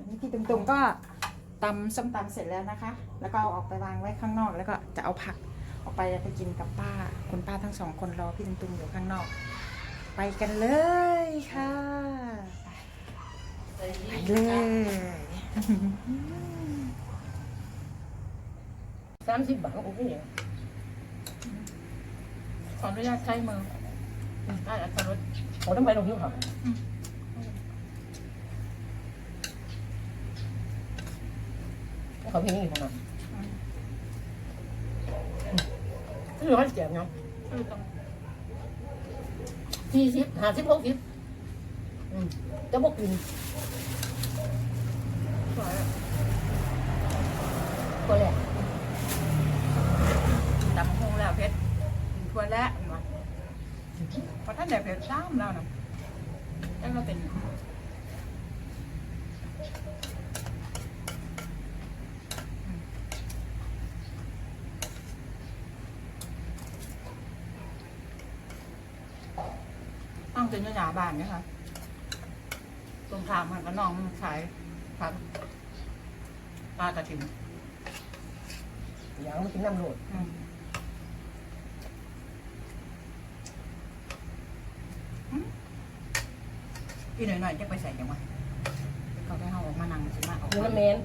อนนี้พี่ตุงๆก็ตำส้มตำเสร็จแล้วนะคะ แล้วก็เอาออกไปวางไว้ข้างนอก แล้วก็จะเอาผักออกไปไปกินกับป้า คุณป้าทั้งสองคนรอพี่ตุงๆอยู่ข้างนอก ไปกันเลยค่ะไปเลยสามสิบบาทโอ้โหขออนุญาตใช้มือได้อัตรสโอ้ต้องไปลงที่เขา เขาเพียงอยู่ของมันนี่ร้อยเจ็บเนาะสี่สิบห้าสิบหกสิบอืมจะบอกกินก็แหละตำคงแล้วเพชรกินทั่วแล้วมาพอท่านเด็กเพชรซ้ำแล้วนะแล้วเราเป็น ต้องเป็นยาบ้านไหมคะตรงทางมันก็น้องมันขายผักปลากระถิ่นอย่างมันกินน้ำโหลดอืมพี่หน่อยหน่อยๆจะไปใส่จังวะเขาได้เอาออกมานั่งสิมาออกเนื้อมาแมน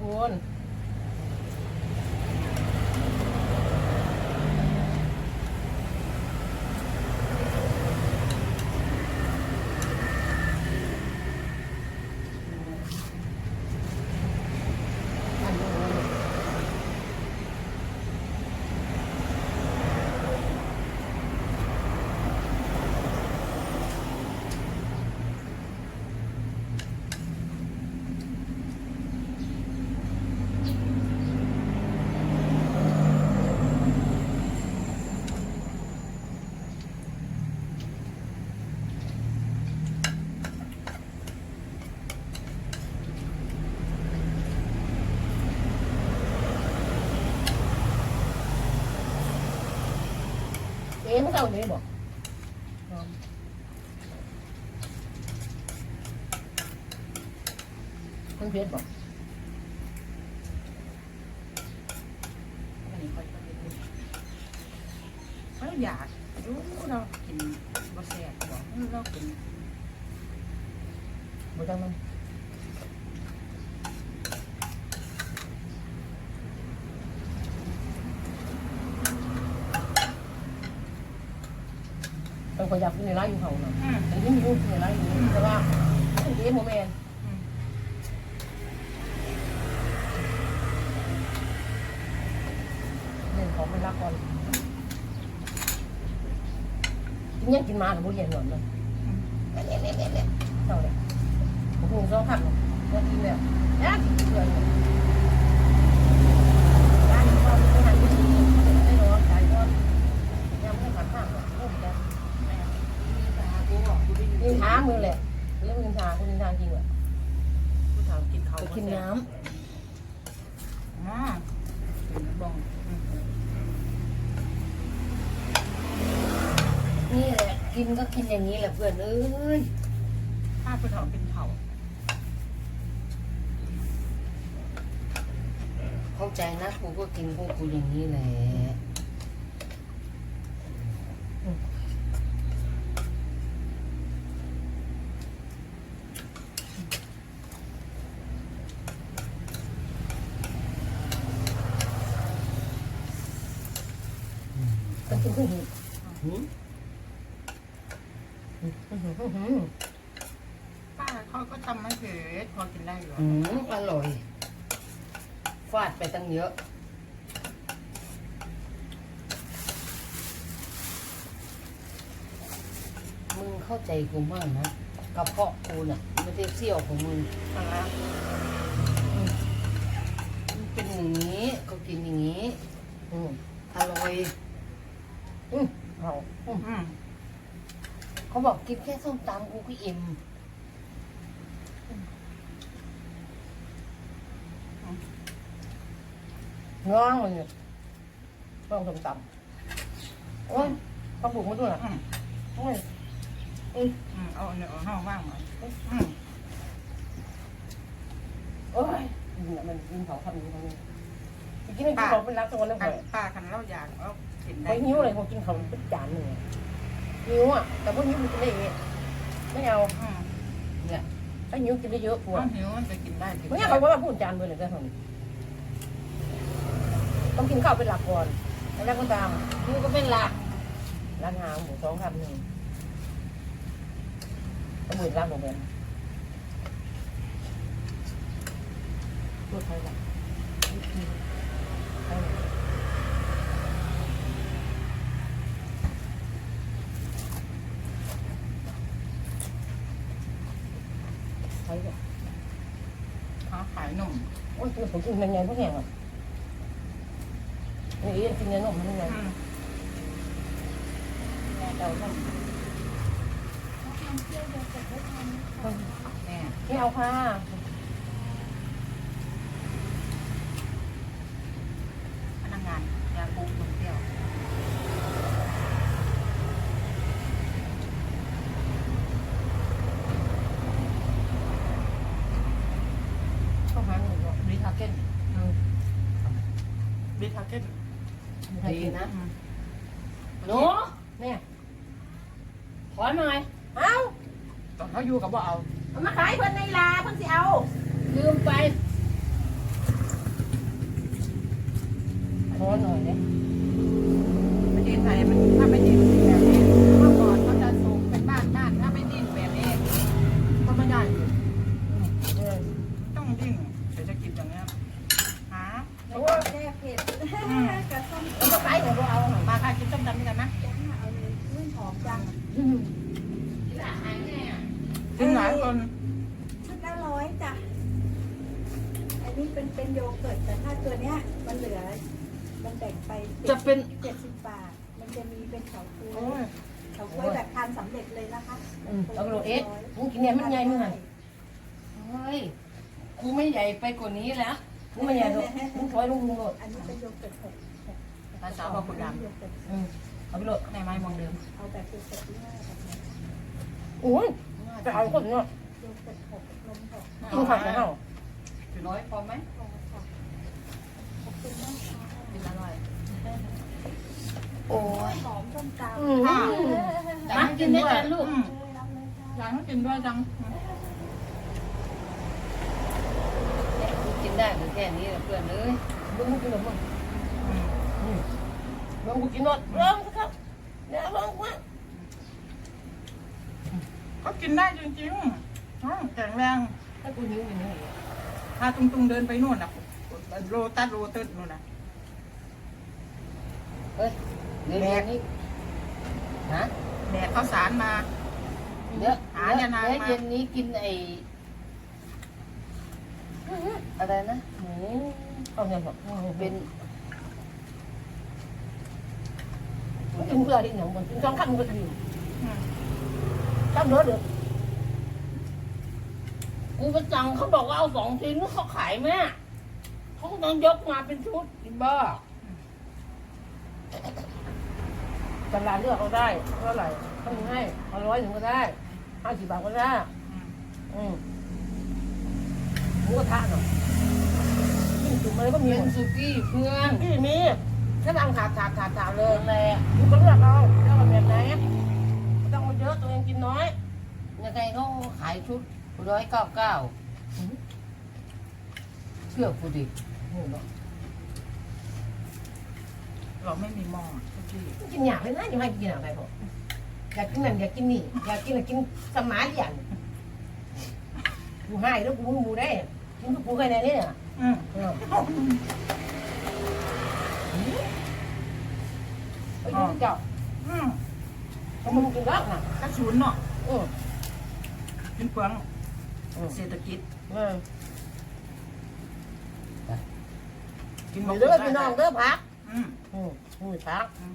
คุณเอ๊ะไม่เท่านี้บอกคุณเพชรบอกอันนี้ค่อยๆดูเขาอยากรู้เรากินบะแซ่บบอกเรากินบ่ต้องมัน เป็นคนอยากกินในร้านอยู่เขาเนาะอืม แต่ที่มีรูปในร้านอยู่แต่ว่าไม่ได้โมเมนต์อืมเรื่องของเป็นรักก่อนกินยังกินมาหรือบ่เย็นหนอนเลยอืมเละเละเละเละเท่าเลยโอ้โหสองขับก็กินแล้วนะเพื่อนร้านนี้ก็ไม่ทันที่ดีไม่รอขายก็ยังไม่ขัดข้างหรอกโอ้ยจ้ะ แม่มีตากูบอกกูได้ยิน นินทา มือแหละเรื่องนินทาคุณนินทาจริงเหรอกูถามกินเขาไปกินน้อ่ากินบ้องอืมำนี่แหละกินก็กินอย่างนี้แหละเพื่อนเอ้ยถ้ากูถามกินเขาเข้าใจนะกูก็กินพวกกูอย่างนี้แหละก็กินเพื่อหิวหืมหืมหืมหืมหืม ป้าเขาก็ทำไม่เผ็ดพอกินได้อยู่อืมอร่อย ฟาดไปตั้งเยอะ มึงเข้าใจกูมากนะกระเพาะกูน่ะไม่ได้เสี้ยวของมึงมาแล้วมันเป็นอย่างนี้ก็กินอย่างนี้ อืมอร่อย อืมเอาอืมอืม เขาบอกกินแค่ส้มตำกูก็อิ่มง้องเลยเนี่ยต้องส้มตำโอ้ยเขาบุกมาด้วยนะอืมโอ้ยอืมเอาเนื้อเอาห้าว่างมาอืมโโอ้ยเนี่ยมันกินเขาทำนี้ทำนี้กินไม่กินเขาเป็นรักตัวนึงป้าเลยป้าคันเราอยากเรากินได้ไม่หิวเลยผมกินเขาเป็นจานหนึ่ง หิวอะ แต่พวกหิวมันกินได้เองไม่เอาอืมเนี่ยถ้าหิวกินได้เยอะกคว่าวามหิวมันจะกินได้กินไม่ได้งั้นเขาก็มาพูดจานเบอร์เลยก็ทำต้องกินข้าวเป็นหลักก่อนแล้วก็ตามหิวก็เป็นหลักร้านหาหมูสองคำหนึ่งก็หมื่นร้านของแบนพูดไทยหลักไทยหลัก ใช่จ้ะเขาขายหนุ่มโอ้ยผมกินยังไงพวกแห้งอะนี่กินเนื้อนมมันยังไงอืมแม่เดาต้องแม่ไม่เอาค่ะ พนักงานยาคูนมเปรี้ยว เข้าหาหนูบอก บริทาเก้น อืม บริทาเก้น ดีนะอืมหนูเนี่ยถอนหน่อย เอาตอนเขาอยู่กับว่าเอาเอามาขายเพิ่นในลาเพิ่นสิเอา ลืมไปถอนหน่อยเนี่ยประเทศไทยมันถ้าไม่ดินแบบนี้เมื่อก่อนเขาจะส่งเป็นบ้านบ้านถ้าไม่ดินแบบนี้ก็ไม่ได้อยู่ เออ ต้องดิ้นเศรษฐกิจอย่างเงี้ยหา โอ้ย แก้เผ็ดกระท่อม เอามาขายของเราเอาหน่อย มาค่ะกินต้มตำด้วยกันไหม จ้าเอาเลยอุ้ยหอมจัง อืม กินหลายคน ชุดละร้อยจ้ะ อันนี้เป็นเป็นโยเกิร์ตแต่ถ้าตัวเนี้ยมันเหลือ มันแบ่งไป จะเป็น เจ็ดสิบบาท มันจะมี เป็นเฉาก๊วโอ้ยยเฉาก๊วยแบบทานสำเร็จเลยนะคะอืมเอาไปโหลดเอ็ดมึงกินเนี่ยมันใหญ่มึงอะ เฮ้ย กูไม่ใหญ่ไปกว่านี้แล้วมึงไม่ใหญ่หรอกมึงถอยลงมึงโหลดอันนี้เป็นโยเกิร์ตหกหกภาษาบอกคุณดโยเกิร์ตอืมเอาไปโหลดำในไม้มองเดิมเอาแบบโยเกิร์ตที่ง่ายแบบนี้โอ้ยจะเอาคนเนาะโยเกิร์ตหกนมหกกินผักของเราน้อยพอไหมพอค่ะขอบคุณมากค่ะ กินอร่อยโอ้ย หอมส้มตำอืม มากินด้วยกันลูก อืมเลยรับเลยค่ะอยากให้กินด้วยจังเนี่ยกูกินได้แต่แค่นี้แหละเพื่อนเอ้ยมึงกินหรอมึงอืมอืมมึงกูกินหมดลองครับเนี่ยลองว่าก็กินได้จริงๆอ๋อแข็งแรง ถ้ากูหิวอย่างนี้ถ้าตุงๆเดินไปนู่นน่ะโรตัสโรตึดนู่นน่ะเฮ้ย เดี๋ยวเดี๋ยวนี้ฮะแดดข้าวสารมา เดี๋ยวหาเนี่ยนานเดี๋ยวมาเย็นนี้กินไอ้อะไรนะหมูเอาเนี่ยบอกเป็นมึงกินเพื่อที่หนังมึงกินสองคำมึงก็ถึงอืมคำเด้อเด้อกูไปสั่งเขาบอกว่าเอาสองชิ้นเขาขายไหมเขาก็ต้องยกมาเป็นชุดอีบ้า ตลาดเลือกเอาได้เท่าไหร่เขามีให้เอาร้อยหนึ่งก็ได้ห้าสิบบาทก็ได้ อืมอืมหมูกระทะหน่อยกินจุ่มอะไรก็มีเป็หมนดสุกี้เพื่อนพี่มีแค่ตังถาดถาดถาดถาดเลยนั่นแหละมึงก็เลือกเอาเลือกเอาแบบไหนไม่ต้องเอาเยอะตัวเองกินน้อย ยังไงเขาขายชุดร้อยเก้าเก้าเชื่อกูดิ เราไม่มีหม้อทุ กที่กินอยากเลยนะยังให้กินอะไรพออยากกินนั่นอยากกินนี่อยากกินอะไรกินสมาร์ทอย่างกูให้แล้วกูมึงมูได้กินทุกกูแค่ไหนเนี่ยอืมเออไปดูเจ้าอืมเขามึงกินรักน่ะกระสุนเนาะอือกินเปลืองอือเศรษฐกิจเออกินเด้อพี่น้องเด้อพัก อืมอืมมือพักอืม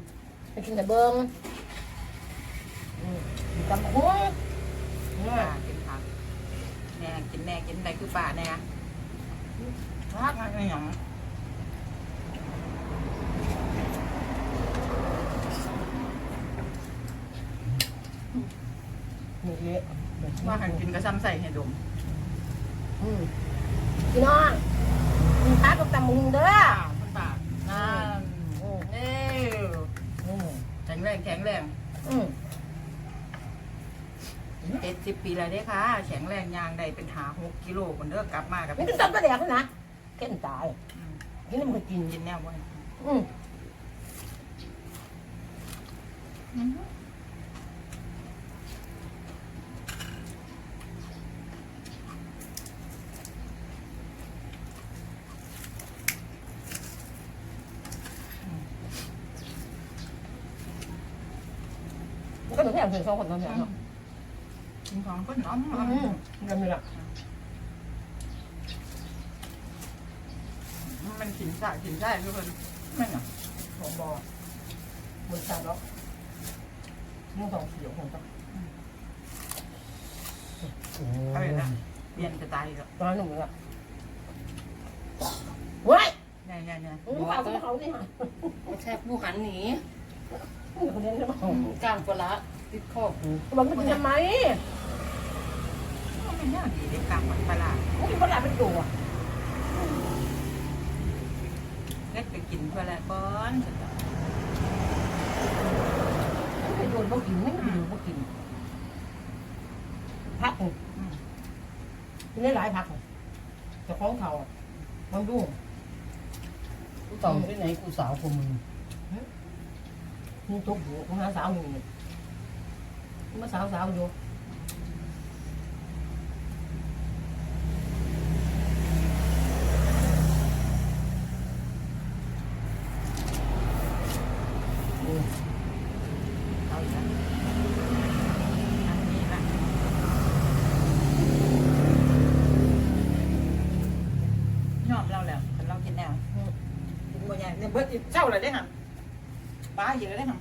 ไปกินแต่เบิ้งอืมตำคุ้งป่ากินผักแน่กินแน่กินได้คือป่าแน่พักอะไรอย่างนี่เละว่าหันกินกระซ้ำใส่ให้ดมอืมพี่น้องมีพักกับตำมุงเด้อ อ้าวคุณป้านั่น อืม เอ้ย อืม แข็งแรงแข็งแรงอืมเจ็ดสิบปีแล้วเด้ค่ะ แข็งแรงยางได้เป็นหาหกกิโลคนเด้อกลับมากับมันก็ตับกระแดกนะเข็นตายอืมกินแล้วมันก็กินกินแนวบ่เนี่ยอืม อืม ก็ถึงแค่ถึงสองคนนั่นแหละเนาะกินของคนน้อมอืมนั่นนี่แหละมันกินสะกินได้ทุกคนไม่เนาะของบอมันจัดแล้วมึงสองเสียวของจังอะไรนะเรียนจะตายอีกแล้วตอนหนุ่มอะเว้ยเนี่ยเนี่ยเนี่ยมึงเปล่าของเขานี่ฮะไม่ใช่ผู้หันหนี มึงคนนี้ใช่ไหมกลางปลาร้าติดคอกูบอกมึงทำไมมันเป็นอย่างดีเด็กกลางมันปลามึงกินปลาเป็นตัวเล็กไปกินเพื่อแล้วก่อนมึงไปโดนพวกกินไม่ไปดูพวกกินพักกินได้หลายพักจะคล้องเขาบางดูกูต่อที่ไหนกูสาวกูมึง มึงทุบหัวของหาสาวอยู่มาสาวสาวอยู่เอาอีกแล้วอันนี้ละยอมเราแล้วแต่เรากินแนวกินบ่ใหญ่เนี่ยเบิดอีกเจ้าเลยได้ห่ะป้าเยอะได้ห่ะทีมอืม